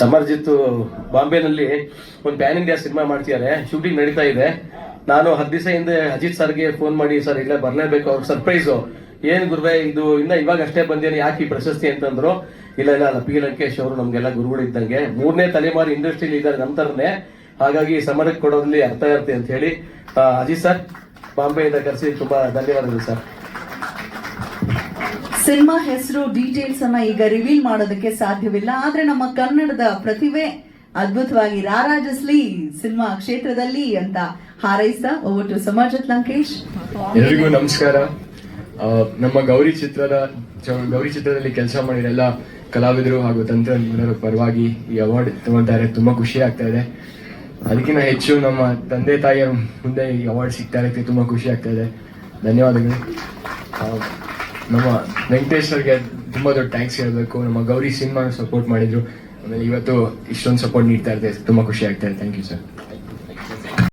ಸಮರ್ಜಿತ್ ಬಾಂಬೆನಲ್ಲಿ ಒಂದು pan India cinema ಮಾಡ್ತಿದ್ದಾರೆ. ಶೂಟಿಂಗ್ ನಡೀತಾ ಇದೆ. ನಾನು ಹತ್ತು ದಿವಸ ಹಿಂದೆ ಅಜಿತ್ ಸರ್ಗೆ ಫೋನ್ ಮಾಡಿ, ಸರ್ ಇಲ್ಲ ಬರಲೇಬೇಕು, ಅವ್ರ ಸರ್ಪ್ರೈಸು ಏನ್ ಗುರುವೆ, ಇದು ಇನ್ನ ಇವಾಗ ಅಷ್ಟೇ ಬಂದೇನೆ, ಯಾಕೆ ಈ ಪ್ರಶಸ್ತಿ? ಅಂತಂದ್ರು. ಇಲ್ಲ ಇಲ್ಲ ಪಿ ಲಂಕೇಶ್ ಅವರು ನಮ್ಗೆಲ್ಲ ಗುರುಗಳಿದ್ದಂಗೆ ಮೂರನೇ ತಲೆಮಾರು ಇಂಡಸ್ಟ್ರಿಲಿ ಇದ್ದಾರೆ ನಮ್ಮ ಥರನೇ. ಹಾಗಾಗಿ ಸಮರಕ್ಕೆ ಕೊಡೋದ್ರಲ್ಲಿ ಅರ್ಥ ಇರುತ್ತೆ ಅಂತ ಹೇಳಿ ಅಜಿತ್ ಸರ್, ಬಾಂಬೆಯಿಂದ ಕರೆಸಿ ತುಂಬಾ ಧನ್ಯವಾದಗಳು ಸರ್. ಸಿನಿಮಾ ಹೆಸರು ಡೀಟೇಲ್ಸ್ ಅನ್ನ ಈಗ ರಿವೀಲ್ ಮಾಡೋದಕ್ಕೆ ಸಾಧ್ಯವಿಲ್ಲ. ಆದ್ರೆ ನಮ್ಮ ಕನ್ನಡದ ಪ್ರತಿಭೆ ಅದ್ಭುತವಾಗಿ ರಾರಾಜಸ್ಲಿ ಸಿನಿಮಾ ಕ್ಷೇತ್ರದಲ್ಲಿ ಅಂತ ಹಾರೈಸ್ತಾ ಓವರ್ ಟು ಸಮಾಜತ್ ಲಂಕೇಶ್. ಎಲ್ರಿಗೂ ನಮಸ್ಕಾರ. ನಮ್ಮ ಗೌರಿ ಚಿತ್ರದ ಗೌರಿ ಚಿತ್ರದಲ್ಲಿ ಕೆಲಸ ಮಾಡಿರೋ ಎಲ್ಲ ಕಲಾವಿದರು ಹಾಗೂ ತಂತ್ರಜ್ಞರ ಪರವಾಗಿ ಈ ಅವಾರ್ಡ್ ತಗೊಳ್ತಾರೆ ತುಂಬಾ ಖುಷಿ ಆಗ್ತಾ ಇದೆ. ಅದಕ್ಕಿಂತ ಹೆಚ್ಚು ನಮ್ಮ ತಂದೆ ತಾಯಿಯ ಮುಂದೆ ಈ ಅವಾರ್ಡ್ ಸಿಗ್ತಾ ಇರೋಕ್ಕೆ ತುಂಬಾ ಖುಷಿ ಆಗ್ತಾ ಇದೆ. ಧನ್ಯವಾದಗಳು. ನಮ್ಮ ವೆಂಕಟೇಶ್ವರ್ಗೆ ತುಂಬ ದೊಡ್ಡ ಥ್ಯಾಂಕ್ಸ್ ಹೇಳಬೇಕು. ನಮ್ಮ ಗೌರಿ ಸಿನಿಮಾ ಸಪೋರ್ಟ್ ಮಾಡಿದ್ರು. ಆಮೇಲೆ ಇವತ್ತು ಇಷ್ಟೊಂದು ಸಪೋರ್ಟ್ ನೀಡ್ತಾ ಇರ್ತಾರೆ ತುಂಬಾ ಖುಷಿ ಆಗ್ತಾ ಇದೆ. Thank you sir